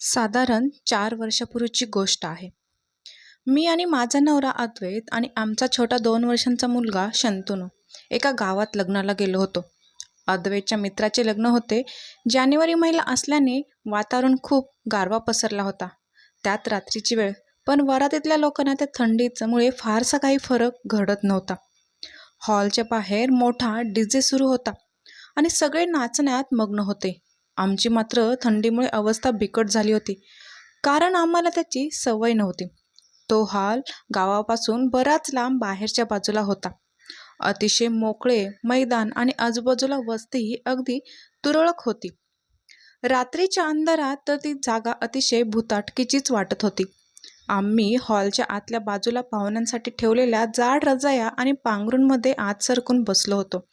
साधारण चार वर्षापूर्वीची गोष्ट आहे. मी आणि माझा नवरा अद्वैत आणि आमचा छोटा दोन वर्षांचा मुलगा शंतनू एका गावात लग्नाला गेलो होतो. अद्वैतच्या मित्राचे लग्न होते. जानेवारी महिला असल्याने वातावरण खूप गारवा पसरला होता. त्यात रात्रीची वेळ. पण वरातीतल्या लोकांना त्या थंडीच्यामुळे फारसा काही फरक घडत नव्हता. हॉलच्या बाहेर मोठा डीजे सुरू होता आणि सगळे नाचण्यात मग्न होते. आमची मात्र थंडीमुळे अवस्था बिकट झाली होती. कारण आम्हाला त्याची सवय नव्हती. तो हॉल गावापासून बराच लांब बाहेरच्या बाजूला होता. अतिशय मोकळे मैदान आणि आजूबाजूला वस्ती ही अगदी तुरळक होती. रात्रीच्या अंधारात तर ती जागा अतिशय भुताटकीचीच वाटत होती. आम्ही हॉलच्या आतल्या बाजूला पाहुण्यांसाठी ठेवलेल्या जाड रजाया आणि पांघरूंमध्ये आत सरकून बसलो होतो.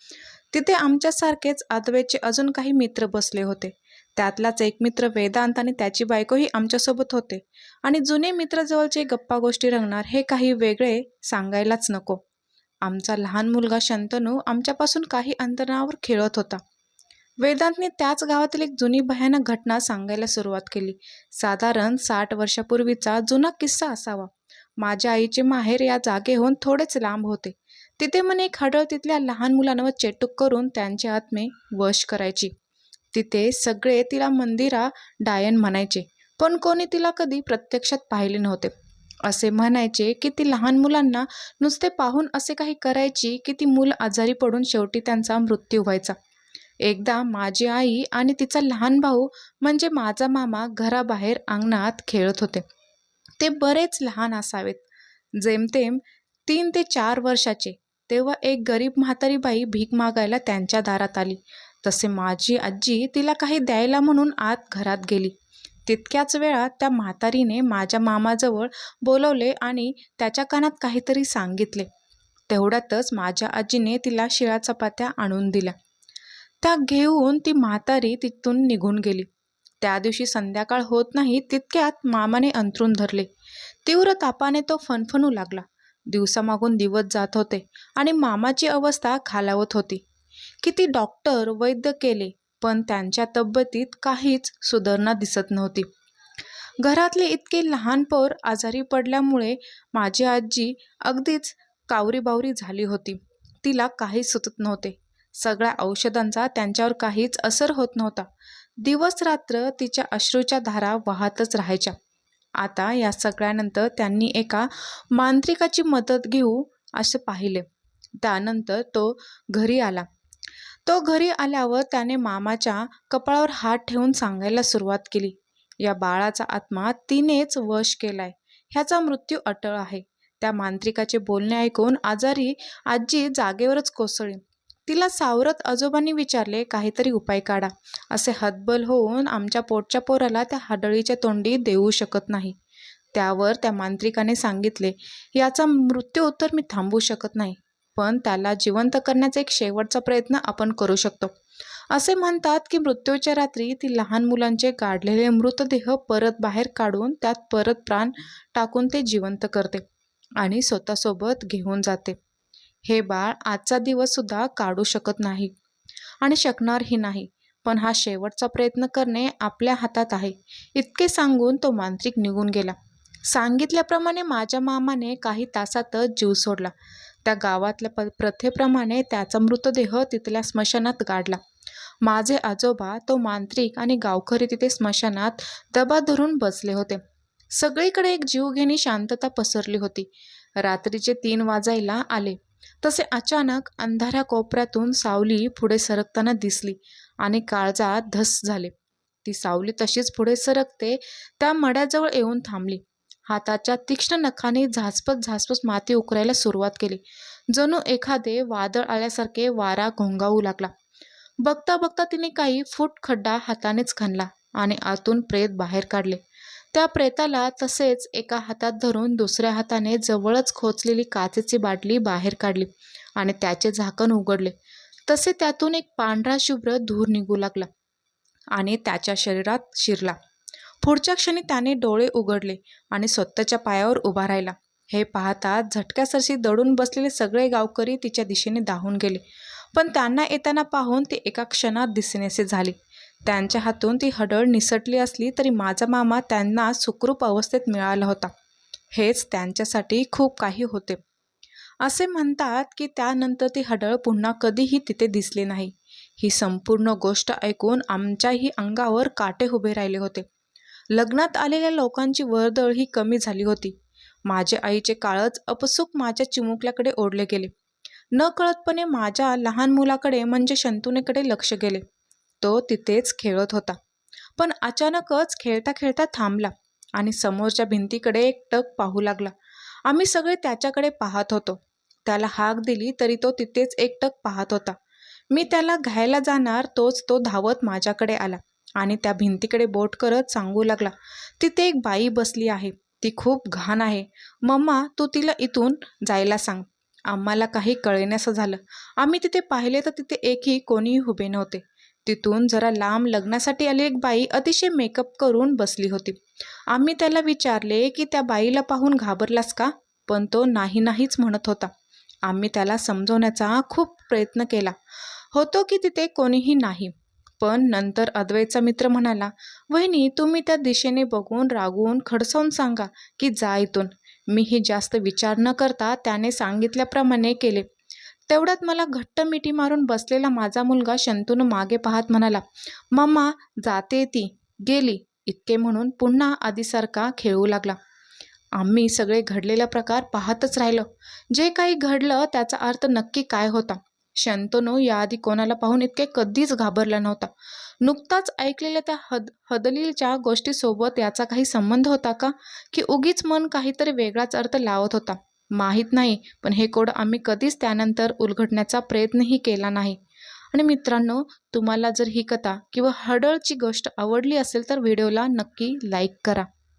तिथे आमच्यासारखेच अद्वैतचे अजून काही मित्र बसले होते. त्यातलाच एक मित्र वेदांत आणि त्याची बायकोही आमच्यासोबत होते. आणि जुने मित्रजवळचे गप्पा गोष्टी रंगणार हे काही वेगळे सांगायलाच नको. आमचा लहान मुलगा शंतनू आमच्यापासून काही अंतरावर खेळत होता. वेदांतने त्याच गावातील एक जुनी भयानक घटना सांगायला सुरुवात केली. साधारण साठ वर्षापूर्वीचा जुना किस्सा असावा. माझ्या आईचे माहेर या जागेहून थोडेच लांब होते. तिथे म्हणे एक हडळ तिथल्या लहान मुलांवर चेटूक करून त्यांचे आत्मे वश करायची. तिथे सगळे तिला मंदिरा डायन म्हणायचे पण कोणी तिला कधी प्रत्यक्षात पाहिले नव्हते. असे म्हणायचे की ती लहान मुलांना नुसते पाहून असे काही करायची की ती मूल आजारी पडून शेवटी त्यांचा मृत्यू व्हायचा. एकदा माझी आई आणि तिचा लहान भाऊ म्हणजे माझा मामा घराबाहेर अंगणात खेळत होते. ते बरेच लहान असावेत. जेमतेम तीन ते चार वर्षाचे. तेव्हा एक गरीब म्हातारी बाई भीक मागायला त्यांच्या दारात आली. तसे माझी आजी तिला काही द्यायला म्हणून आत घरात गेली. तितक्याच वेळा त्या म्हातारीने माझ्या मामाजवळ बोलवले आणि त्याच्या कानात काहीतरी सांगितले. तेवढ्यातच माझ्या आजीने तिला शिळा चपात्या आणून दिल्या. त्या घेऊन ती म्हातारी तिथून निघून गेली. त्या दिवशी संध्याकाळ होत नाही तितक्यात मामाने अंथरून धरले. तीव्र तापाने तो फणफणू लागला. दिवसामागून दिवस जात होते आणि मामाची अवस्था खालावत होती. किती डॉक्टर वैद्य केले पण त्यांच्या तब्येतीत काहीच सुधारणा दिसत नव्हती. घरातले इतके लहान पोर आजारी पडल्यामुळे माझी आजी अगदीच कावरीबावरी झाली होती. तिला काही सुचत नव्हते. सगळ्या औषधांचा त्यांच्यावर काहीच असर होत नव्हता. दिवस रात्र तिच्या अश्रूच्या धारा वाहतच राहायच्या. आता या सगळ्यानंतर त्यांनी एका मांत्रिकाची मदत घेऊ असे पाहिले. त्यानंतर तो घरी आला. तो घरी आल्यावर त्याने मामाच्या कपाळावर हात ठेवून सांगायला सुरुवात केली. या बाळाचा आत्मा तिनेच वश केलाय. ह्याचा मृत्यू अटळ आहे. त्या मांत्रिकाचे बोलणे ऐकून आजारी आजी जागेवरच कोसळली. तिला सावरत आजोबांनी विचारले काहीतरी उपाय काढा असे हतबल होऊन आमच्या पोटच्या पोराला त्या हाडळीच्या तोंडी देऊ शकत नाही. त्यावर त्या मांत्रिकाने सांगितले याचा मृत्यू उत्तर मी थांबवू शकत नाही पण त्याला जिवंत करण्याचा एक शेवटचा प्रयत्न आपण करू शकतो असे म्हणतात की मृत्यूच्या रात्री ती लहान मुलांचे काढलेले मृतदेह परत बाहेर काढून त्यात परत प्राण टाकून ते जिवंत करते आणि स्वतःसोबत घेऊन जाते. हे बाळ आजचा दिवससुद्धा काढू शकत नाही आणि शकणारही नाही. पण हा शेवटचा प्रयत्न करणे आपल्या हातात आहे. इतके सांगून तो मांत्रिक निघून गेला. सांगितल्याप्रमाणे माझ्या मामाने काही तासातच जीव सोडला. त्या गावातल्या प प्रथेप्रमाणे त्याचा मृतदेह तिथल्या स्मशानात गाडला. माझे आजोबा तो मांत्रिक आणि गावकरी तिथे स्मशानात दबा धरून बसले होते. सगळीकडे एक जीवघेणी शांतता पसरली होती. रात्रीचे तीन वाजायला आले. तसे अचानक अंधाऱ्या कोपऱ्यातून सावली पुढे सरकताना दिसली. आणि काळजात धस झाले. ती सावली तशीच पुढे सरकते त्या मड्याजवळ येऊन थांबली. हाताच्या तीक्ष्ण नखाने झासपत झासपत माती उकरायला सुरुवात केली. जणू एखादे वादळ आल्यासारखे वारा घोंगावू लागला. बघता बघता तिने काही फूट खड्डा हातानेच खणला आणि आतून प्रेत बाहेर काढले. त्या प्रेताला तसेच एका हातात धरून दुसऱ्या हाताने जवळच खोचलेली काचेची बाटली बाहेर काढली आणि त्याचे झाकण उघडले. तसे त्यातून एक पांढरा शुभ्र धूर निघू लागला आणि त्याच्या शरीरात शिरला. पुढच्या क्षणी त्याने डोळे उघडले आणि स्वतःच्या पायावर उभा राहिला. हे पाहता झटक्यासरशी दडून बसलेले सगळे गावकरी तिच्या दिशेने धावून गेले. पण त्यांना येताना पाहून ती एका क्षणात दिसेनेसे झाली. त्यांच्या हातून ती हडळ निसटली असली तरी माझा मामा त्यांना सुखरूप अवस्थेत मिळाला होता. हेच त्यांच्यासाठी खूप काही होते. असे म्हणतात की त्यानंतर ती हडळ पुन्हा कधीही तिथे दिसली नाही. ही संपूर्ण गोष्ट ऐकून आमच्याही अंगावर काटे उभे राहिले होते. लग्नात आलेल्या लोकांची वर्दळ ही कमी झाली होती. माझे आईचे काळच अपसुक माझ्या चिमुकल्याकडे ओढले गेले. न कळतपणे माझ्या लहान मुलाकडे म्हणजे शंतुनेकडे लक्ष गेले. तो तिथेच खेळत होता. पण अचानकच खेळता खेळता थांबला आणि समोरच्या भिंतीकडे एक टक पाहू लागला. आम्ही सगळे त्याच्याकडे पाहत होतो. त्याला हाक दिली तरी तो तिथेच एकटक पाहत होता. मी त्याला घ्यायला जाणार तोच तो धावत माझ्याकडे आला आणि त्या भिंतीकडे बोट करत सांगू लागला तिथे एक बाई बसली आहे. ती खूप घाण आहे. मम्मा तू तिला इथून जायला सांग. आम्हाला काही कळेनासं झालं. आम्ही तिथे पाहिले तर तिथे एकही कोणीही उभे नव्हते. तिथून जरा लांब लग्नासाठी आली एक बाई अतिशय मेकअप करून बसली होती. आम्ही त्याला विचारले की त्या बाईला पाहून घाबरलास का? पण तो नाही नाहीच म्हणत होता. आम्ही त्याला समजवण्याचा खूप प्रयत्न केला. होतो की तिथे कोणीही नाही. पण नंतर अद्वैतचा मित्र म्हणाला वहिनी तुम्ही त्या दिशेने बघून रागून खडसावून सांगा की जा इथून. मीही जास्त विचार न करता त्याने सांगितल्याप्रमाणे केले. तेवढ्यात मला घट्ट मिठी मारून बसलेला माझा मुलगा शंतून मागे पाहत म्हणाला मम्मा जाते ती. गेली. इतके म्हणून पुन्हा आधीसारखा खेळू लागला. आम्ही सगळे घडलेला प्रकार पाहतच राहिलो. जे काही घडलं त्याचा अर्थ नक्की काय होता? शंतनू याआधी कोणाला पाहून इतके कधीच घाबरला नव्हता. नुकताच ऐकलेल्या त्या हद हदलीलच्या गोष्टीसोबत याचा काही संबंध होता का? की उगीच मन काहीतरी वेगळाच अर्थ लावत होता? माहीत नाही पण हे कोड आम्ही कधीच त्यानंतर उलगडण्याचा प्रयत्नही केला नाही. आणि मित्रांनो तुम्हाला जर ही कथा किंवा हडळची गोष्ट आवडली असेल तर व्हिडिओला नक्की लाईक करा.